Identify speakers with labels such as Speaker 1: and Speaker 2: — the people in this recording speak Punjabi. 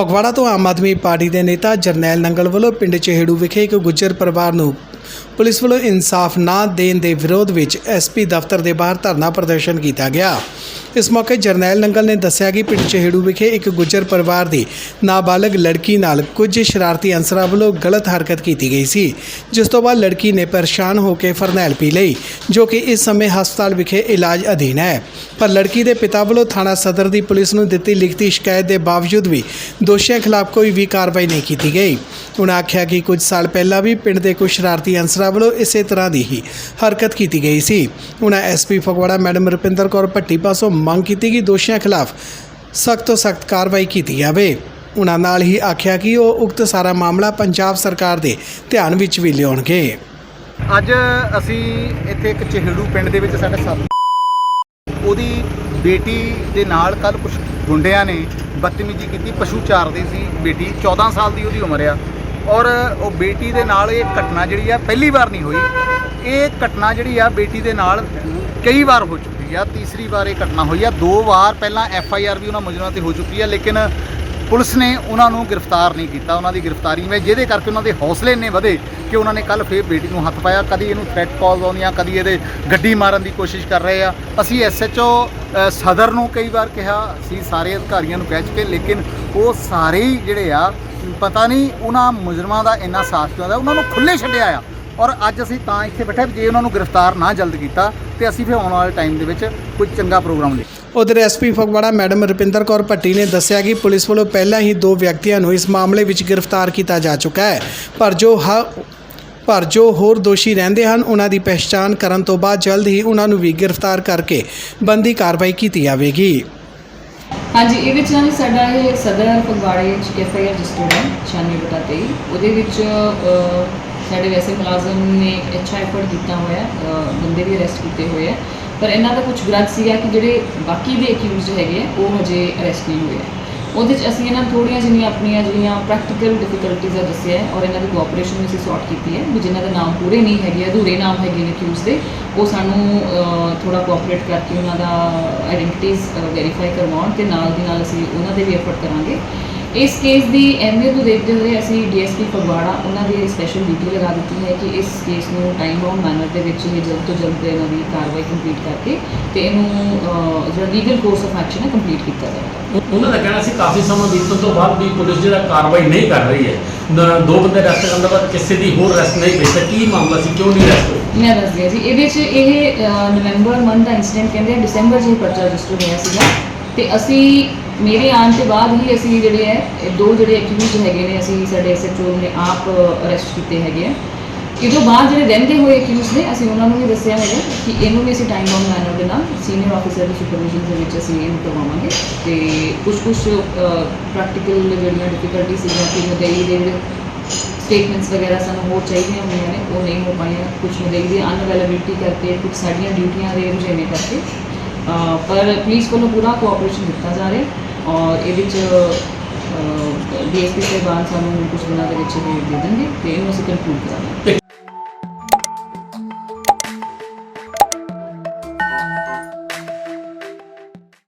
Speaker 1: ਫਗਵਾੜਾ ਤੋਂ ਆਮ ਆਦਮੀ ਪਾਰਟੀ ਦੇ ਨੇਤਾ ਜਰਨੈਲ ਨੰਗਲ ਵੱਲੋਂ ਪਿੰਡ ਚਹੇੜੂ ਵਿਖੇ ਇੱਕ ਗੁੱਜਰ ਪਰਿਵਾਰ ਨੂੰ ਪੁਲਿਸ ਵੱਲੋਂ ਇਨਸਾਫ ਨਾ ਦੇਣ ਦੇ ਵਿਰੋਧ ਵਿੱਚ ਐਸਪੀ ਦਫ਼ਤਰ ਦੇ ਬਾਹਰ ਧਰਨਾ ਪ੍ਰਦਰਸ਼ਨ ਕੀਤਾ ਗਿਆ। ਇਸ ਮੌਕੇ ਜਰਨੈਲ ਨੰਗਲ ਨੇ ਦੱਸਿਆ ਕਿ ਪਿੰਡ ਚਹੇੜੂ ਵਿਖੇ ਇੱਕ ਗੁੱਜਰ ਪਰਿਵਾਰ ਦੀ ਨਾਬਾਲਗ ਲੜਕੀ ਨਾਲ ਕੁਝ ਸ਼ਰਾਰਤੀ ਅਨਸਰਾਂ ਵੱਲੋਂ ਗਲਤ ਹਰਕਤ ਕੀਤੀ ਗਈ ਸੀ, ਜਿਸ ਤੋਂ ਬਾਅਦ ਲੜਕੀ ਨੇ ਪਰੇਸ਼ਾਨ ਹੋ ਕੇ ਫਰਨੈਲ ਪੀ ਲਈ, ਜੋ ਕਿ ਇਸ ਸਮੇਂ ਹਸਪਤਾਲ ਵਿਖੇ ਇਲਾਜ ਅਧੀਨ ਹੈ। ਪਰ ਲੜਕੀ ਦੇ ਪਿਤਾ ਵੱਲੋਂ ਥਾਣਾ ਸਦਰ ਦੀ ਪੁਲਿਸ ਨੂੰ ਦਿੱਤੀ ਲਿਖਤੀ ਸ਼ਿਕਾਇਤ ਦੇ ਬਾਵਜੂਦ ਵੀ ਦੋਸ਼ੀਆਂ ਖਿਲਾਫ ਕੋਈ ਵੀ ਕਾਰਵਾਈ ਨਹੀਂ ਕੀਤੀ ਗਈ। ਉਨ੍ਹਾਂ ਆਖਿਆ ਕਿ ਕੁਝ ਸਾਲ ਪਹਿਲਾਂ ਵੀ ਪਿੰਡ ਦੇ ਕੁਝ ਸ਼ਰਾਰਤੀ ਅਨਸਰਾਂ ਵੱਲੋਂ ਇਸੇ ਤਰ੍ਹਾਂ ਦੀ ਹੀ ਹਰਕਤ ਕੀਤੀ ਗਈ ਸੀ। ਉਨ੍ਹਾਂ ਐਸਪੀ ਫਗਵਾੜਾ ਮੈਡਮ ਰੁਪਿੰਦਰ ਕੌਰ ਭੱਟੀ ਪਾਸੋਂ ਮੰਗ ਕੀਤੀ ਕਿ ਦੋਸ਼ੀਆਂ ਖਿਲਾਫ ਸਖਤ ਤੋਂ ਸਖਤ ਕਾਰਵਾਈ ਕੀਤੀ ਜਾਵੇ। ਉਨ੍ਹਾਂ ਨਾਲ ਹੀ ਆਖਿਆ ਕਿ ਉਹ ਉਕਤ ਸਾਰਾ ਮਾਮਲਾ ਪੰਜਾਬ ਸਰਕਾਰ ਦੇ ਧਿਆਨ ਵਿੱਚ ਵੀ ਲਿਆਉਣਗੇ।
Speaker 2: ਅੱਜ ਅਸੀਂ ਇੱਥੇ ਇੱਕ ਚਿਹੜੂ ਪਿੰਡ ਦੇ ਵਿੱਚ ਸਾਡੇ ਸਾਥ ਉਹਦੀ ਬੇਟੀ ਦੇ ਨਾਲ ਕੱਲ ਕੁਝ ਗੁੰਡਿਆਂ ਨੇ ਬਦਤਮੀਜ਼ੀ ਕੀਤੀ, ਪਸ਼ੂ ਚਾਰਦੀ ਸੀ ਬੇਟੀ 14 ਸਾਲ ਦੀ ਉਹਦੀ ਉਮਰ ਆ। ਔਰ ਉਹ ਬੇਟੀ ਦੇ ਨਾਲ ਇਹ ਘਟਨਾ ਜਿਹੜੀ ਆ, ਪਹਿਲੀ ਵਾਰ ਨਹੀਂ ਹੋਈ। ਇਹ ਘਟਨਾ ਜਿਹੜੀ ਆ, ਬੇਟੀ ਦੇ ਨਾਲ ਕਈ ਵਾਰ ਹੋ ਚੁੱਕੀ ਆ। ਤੀਸਰੀ ਵਾਰ ਇਹ ਘਟਨਾ ਹੋਈ ਆ। ਦੋ ਵਾਰ ਪਹਿਲਾਂ ਐਫ ਆਈ ਆਰ ਵੀ ਉਹਨਾਂ ਮੁਜਰਮਾਂ ਤੇ ਹੋ ਚੁੱਕੀ ਆ, ਲੇਕਿਨ ਪੁਲਿਸ ਨੇ ਉਹਨਾਂ ਨੂੰ ਗ੍ਰਿਫਤਾਰ ਨਹੀਂ ਕੀਤਾ। ਉਹਨਾਂ ਦੀ ਗ੍ਰਿਫਤਾਰੀ ਵਿੱਚ ਜਿਹਦੇ ਕਰਕੇ ਉਹਨਾਂ ਦੇ ਹੌਸਲੇ ਇੰਨੇ ਵਧੇ ਕਿ ਉਹਨਾਂ ਨੇ ਕੱਲ ਫੇਰ ਬੇਟੀ ਨੂੰ ਹੱਥ ਪਾਇਆ। ਕਦੀ ਇਹਨੂੰ ਥ੍ਰੈਟ ਕਾਲਸ ਆਉਂਦੀਆਂ, ਕਦੀ ਇਹਦੇ ਗੱਡੀ ਮਾਰਨ ਦੀ ਕੋਸ਼ਿਸ਼ ਕਰ ਰਹੇ ਆ। ਅਸੀਂ ਐਸਐਚਓ ਸਦਰ ਨੂੰ ਕਈ ਵਾਰ ਕਿਹਾ, ਅਸੀਂ ਸਾਰੇ ਅਧਿਕਾਰੀਆਂ ਨੂੰ ਕਹਿ ਚੁੱਕੇ ਲੇਕਿਨ ਉਹ ਸਾਰੇ ਹੀ ਜਿਹੜੇ ਆ ਪਤਾ ਨਹੀਂ ਉਹਨਾਂ ਮੁਜਰਮਾਂ ਦਾ ਇੰਨਾ ਸਾਥ ਕਿਉਂ ਦਾ, ਉਹਨਾਂ ਨੂੰ ਖੁੱਲੇ ਛੱਡਿਆ ਆ। ਔਰ ਅੱਜ ਅਸੀਂ ਤਾਂ ਇੱਥੇ ਬੈਠੇ ਜੇ ਉਹਨਾਂ ਨੂੰ ਗ੍ਰਿਫਤਾਰ ਨਾ ਜਲਦ ਕੀਤਾ, ਤੇ ਅਸੀਂ ਫਿਰ ਆਉਣ ਵਾਲੇ ਟਾਈਮ ਦੇ ਵਿੱਚ ਕੋਈ ਚੰਗਾ ਪ੍ਰੋਗਰਾਮ ਲੈ
Speaker 1: ਉਧਰ ਐਸਪੀ ਫਗਵਾੜਾ ਮੈਡਮ ਰੁਪਿੰਦਰ ਕੌਰ ਭੱਟੀ ਨੇ ਦੱਸਿਆ ਕਿ ਪੁਲਿਸ ਵੱਲੋਂ ਪਹਿਲਾਂ ਹੀ ਦੋ ਵਿਅਕਤੀਆਂ ਨੂੰ ਇਸ ਮਾਮਲੇ ਵਿੱਚ ਗ੍ਰਿਫਤਾਰ ਕੀਤਾ ਜਾ ਚੁੱਕਾ ਹੈ। ਪਰ ਜੋ ਹ, ਪਰ ਜੋ ਹੋਰ ਦੋਸ਼ੀ ਰਹਿੰਦੇ ਹਨ, ਉਹਨਾਂ ਦੀ ਪਛਾਣ ਕਰਨ ਤੋਂ ਬਾਅਦ ਜਲਦ ਹੀ ਉਹਨਾਂ ਨੂੰ ਵੀ ਗ੍ਰਿਫਤਾਰ ਕਰਕੇ ਬੰਦੀ ਕਾਰਵਾਈ ਕੀਤੀ ਜਾਵੇਗੀ।
Speaker 3: ਹਾਂਜੀ ਇਹ ਵਿੱਚ ਨਾ ਜੀ ਸਾਡਾ ਇਹ ਸਦਰ ਫਗਵਾੜੇ ਚ ਐਫ ਆਈ ਆਰ ਰਜਿਸਟਰਡ ਹੈ 96 ਬਟਾ 23 ਉਹਦੇ ਵਿੱਚ ਸਾਡੇ ਵੈਸੇ ਮੁਲਾਜ਼ਮ ਨੇ ਅੱਛਾ ਐਫਰਟ ਦਿੱਤਾ ਹੋਇਆ ਬੰਦੇ ਵੀ ਅਰੈਸਟ ਕੀਤੇ ਹੋਏ ਹੈ ਪਰ ਇਹਨਾਂ ਦਾ ਕੁਝ ਗ੍ਰੰਥ ਸੀਗਾ ਕਿ ਜਿਹੜੇ ਬਾਕੀ ਦੇ ਅਕਿਊਜ਼ਡ ਹੈਗੇ ਆ, ਉਹ ਹਜੇ ਅਰੈਸਟ ਨਹੀਂ ਹੋਏ ਆ। ਉਹਦੇ ਚ ਅਸੀਂ ਇਹਨਾਂ ਨੂੰ ਥੋੜੀਆਂ ਜਿਹੀਆਂ ਆਪਣੀਆਂ ਜਿਹੜੀਆਂ ਪ੍ਰੈਕਟੀਕਲ ਡਿਫਿਕਲਟੀਜ਼ ਆ ਦੱਸਿਆ ਹੈ ਔਰ ਇਹਨਾਂ ਦੀ ਕੋਆਪਰੇਸ਼ਨ ਵੀ ਅਸੀਂ ਸੌਟ ਕੀਤੀ ਹੈ, ਵੀ ਜਿਨ੍ਹਾਂ ਦੇ ਨਾਮ ਪੂਰੇ ਨਹੀਂ ਹੈਗੇ, ਅਧੂਰੇ ਨਾਮ ਹੈਗੇ ਨੇ ਅਕਿਊਜ਼ ਦੇ, ਉਹ ਸਾਨੂੰ ਥੋੜਾ ਕੋਆਪਰੇਟ ਕਰਕੇ ਉਹਨਾਂ ਦਾ ਆਇਡੈਂਟੀਟੀਜ਼ ਵੈਰੀਫਾਈ ਕਰਵਾਉਣ ਤੇ ਨਾਲ ਦੀ ਨਾਲ ਅਸੀਂ ਉਹਨਾਂ ਦੇ ਵੀ ਐਫਰਟ ਕਰਾਂਗੇ। ਇਸ ਕੇਸ ਦੀ ਅਹਿਮੀਅਤ ਨੂੰ ਦੇਖਦੇ ਹੋਏ ਅਸੀਂ ਡੀਐਸਪੀ ਫਗਵਾੜਾ ਉਹਨਾਂ ਦੀ ਸਪੈਸ਼ਲ ਡਿਊਟੀ ਲਗਾ ਦਿੱਤੀ ਹੈ ਕਿ ਇਸ ਕੇਸ ਨੂੰ ਟਾਈਮ ਬਾਉਂਡ ਮੈਨਰ ਦੇ ਵਿੱਚ ਹੀ ਜਲਦ ਤੋਂ ਜਲਦ ਇਹਨਾਂ ਦੀ ਕਾਰਵਾਈ ਕੰਪਲੀਟ ਕਰਕੇ ਤੇ ਇਹਨੂੰ ਜਿਹੜਾ ਲੀਗਲ ਕੋਰਸ ਆਫ ਐਕਸ਼ਨ ਹੈ ਕੰਪਲੀਟ ਕੀਤਾ ਜਾਵੇ।
Speaker 4: ਉਹ- ਉਹਨਾਂ ਦਾ ਕਹਿਣਾ ਸੀ ਕਾਫੀ ਸਮਾਂ ਬੀਤਣ ਤੋਂ ਬਾਅਦ ਵੀ ਪੁਲਿਸ ਜਿਹੜਾ ਕਾਰਵਾਈ ਨਹੀਂ ਕਰ ਰਹੀ ਹੈ। ਦੋ ਬੰਦੇ ਅਰੈਸਟ ਕਰਨ ਤੋਂ ਬਾਅਦ ਕਿਸੇ ਦੀ ਹੋਰ ਅਰੈਸਟ ਨਹੀਂ ਪਈ ਤਾਂ ਕੀ ਮਾਮਲਾ ਸੀ? ਕਿਉਂ ਨਹੀਂ ਅਰੈਸਟ ਹੋਏ?
Speaker 3: ਮੈਂ ਦੱਸਦੀ ਹਾਂ ਜੀ ਇਹਦੇ 'ਚ ਇਹ ਨਵੰਬਰ ਮੰਥ ਦਾ ਇਨਸੀਡੈਂਟ ਕਹਿੰਦੇ ਆ ਦਸੰਬਰ 'ਚ ਇਹ ਪਰਚਾ ਰਜਿਸਟਰ ਹੋਇਆ ਸੀਗਾ। ਤੇ ਅਸੀਂ ਮੇਰੇ ਆਉਣ ਤੋਂ ਬਾਅਦ ਹੀ ਅਸੀਂ ਜਿਹੜੇ ਹੈ, ਇਹ ਦੋ ਜਿਹੜੇ ਐਕਿਊਜ਼ਡ ਹੈਗੇ ਨੇ, ਅਸੀਂ ਸਾਡੇ ਐਸਐਚਓ ਨੇ ਆਪ ਅਰੈਸਟ ਕੀਤੇ ਹੈਗੇ ਆ। ਇਹ ਤੋਂ ਬਾਅਦ ਜਿਹੜੇ ਰਹਿੰਦੇ ਹੋਏ ਐਕਿਊਜ਼ ਨੇ, ਅਸੀਂ ਉਹਨਾਂ ਨੂੰ ਵੀ ਦੱਸਿਆ ਹੈਗਾ ਕਿ ਇਹਨੂੰ ਵੀ ਅਸੀਂ ਟਾਈਮ ਬਾਉਂਡ ਮੈਨਰ ਦੇ ਨਾਲ ਸੀਨੀਅਰ ਆਫੀਸਰ ਦੀ ਸੁਪਰਵਿਜ਼ਨ ਦੇ ਵਿੱਚ ਅਸੀਂ ਇਹਨੂੰ ਕਰਵਾਵਾਂਗੇ ਤੇ ਕੁਝ ਕੁਝ ਪ੍ਰੈਕਟੀਕਲ ਜਿਹੜੀਆਂ ਡਿਫਿਕਲਟੀ ਸੀਗੀਆਂ, ਕਿ ਮਦਈ ਦੇ ਜਿਹੜੇ ਸਟੇਟਮੈਂਟਸ ਵਗੈਰਾ ਸਾਨੂੰ ਹੋਰ ਚਾਹੀਦੀਆਂ ਹੋਈਆਂ ਨੇ, ਉਹ ਨਹੀਂ ਹੋ ਪਾਈਆਂ ਕੁਝ ਮਦਈ ਦੀ ਅਨਅਵੇਲੇਬਿਲਿਟੀ ਕਰਕੇ ਕੁਝ ਸਾਡੀਆਂ ਡਿਊਟੀਆਂ ਦੇ ਰੁਝੇਵੇਂ ਕਰਕੇ। ਪਰ ਪੁਲਿਸ ਕੋਲੋਂ ਪੂਰਾ ਕੋਆਪਰੇਸ਼ਨ ਦਿੱਤਾ ਜਾ ਰਿਹਾ ਔਰ ਇਹ ਵਿੱਚ ਡੀਐਸਪੀ ਸਾਹਿਬਾਨ ਸਾਨੂੰ ਕੁਝ ਦਿਨਾਂ ਦੇ ਵਿੱਚ ਇਹ ਦੇ ਦੇਣਗੇ ਤੇ ਇਹਨੂੰ ਅਸੀਂ ਕੰਕਲੂਡ ਕਰਾਂਗੇ।